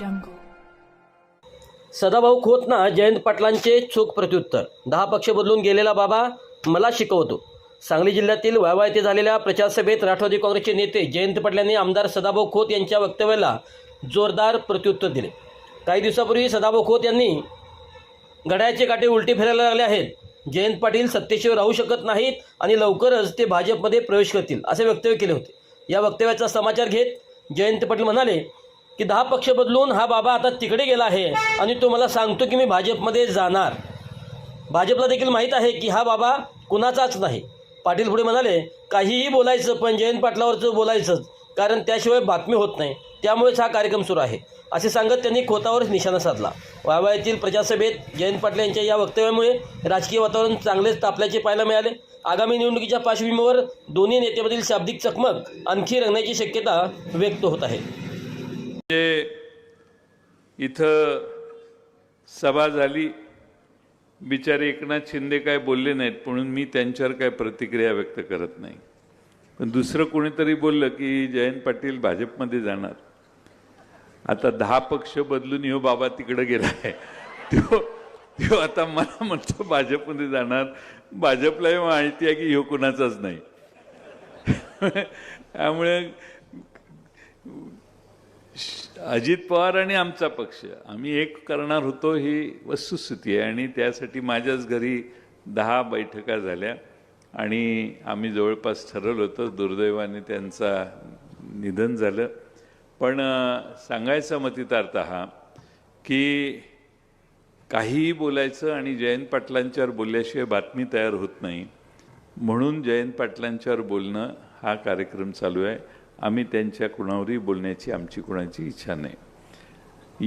jungle. Sadabhau खोतना Jayant पाटलांचे चोख प्रत्युत्तर. दहा पक्ष बदलून गेलेला बाबा मला शिकवतो. सांगली जिल्ह्यातील वायवा येथे झालेल्या प्रचारसभेत राष्ट्रवादी काँग्रेसचे नेते जयंत पाटील यांनी आमदार सदाभाऊ खोत यांच्या वक्तव्याला जोरदार प्रत्युत्तर दिले. काही दिवसापूर्वी सदाभाऊ खोत यांनी घड्याचे काटे उलटे फिरायला लागले आहेत. जयंत पाटील सत्तेशिवाय राहू शकत नाहीत आणि लवकरच ते भाजपमध्ये प्रवेश करतील असे वक्तव्य केले होते. या वक्तव्याचा समाचार घेत जयंत पाटील म्हणाले की दहा पक्ष बदलून हा बाबा आता तिकडे गेला आहे आणि तो मला सांगतो की मी भाजपमध्ये जाणार. भाजपला देखील माहीत आहे की हा बाबा कुणाचाच नाही. पाटील पुढे म्हणाले काहीही बोलायचं पण जयंत पाटलावरचं बोलायचंच कारण त्याशिवाय बातमी होत नाही. त्यामुळेच हा कार्यक्रम सुरू आहे. असे सांगत त्यांनी खोतावर निशाणा साधला. वायवायातील प्रजासभेत जयंत पाटील यांच्या या वक्तव्यामुळे राजकीय वातावरण चांगलेच तापल्याचे पाहायला मिळाले. आगामी निवडणुकीच्या पार्श्वभूमीवर दोन्ही नेत्यामधील शाब्दिक चकमक आणखी रंगण्याची शक्यता व्यक्त होत आहे. म्हणजे इथं सभा झाली बिचारे एकनाथ शिंदे काय बोलले नाहीत म्हणून मी त्यांच्यावर काय प्रतिक्रिया व्यक्त करत नाही. पण दुसरं कोणीतरी बोललं की जयंत पाटील भाजपमध्ये जाणार. आता दहा पक्ष बदलून हो बाबा तिकडे गेला आहे. तो तो आता मला म्हणतो भाजपमध्ये जाणार. भाजपलाही माहिती आहे की ह्यो कुणाचाच नाही. त्यामुळे अजित पवार आणि आमचा पक्ष. आम्ही एक करणार होतो ही वस्तुस्थिती आहे आणि त्यासाठी माझ्याच घरी दहा बैठका झाल्या. आणि आम्ही जवळपास ठरवलं होतं दुर्दैवाने त्यांचा निधन झालं. पण सांगायचा मतितार्थ हा की काहीही बोलायचं आणि जयंत पाटलांच्यावर बोलल्याशिवाय बातमी तयार होत नाही. म्हणून जयंत पाटलांच्यावर बोलणं हा कार्यक्रम चालू आहे. आम्ही त्यांच्या कुणावरही बोलण्याची आमची कुणाची इच्छा नाही.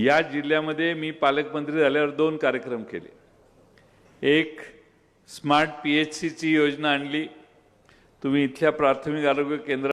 या जिल्ह्यामध्ये मी पालकमंत्री झाल्यावर दोन कार्यक्रम केले. एक स्मार्ट पी एच सीची योजना आणली. तुम्ही इथल्या प्राथमिक आरोग्य केंद्र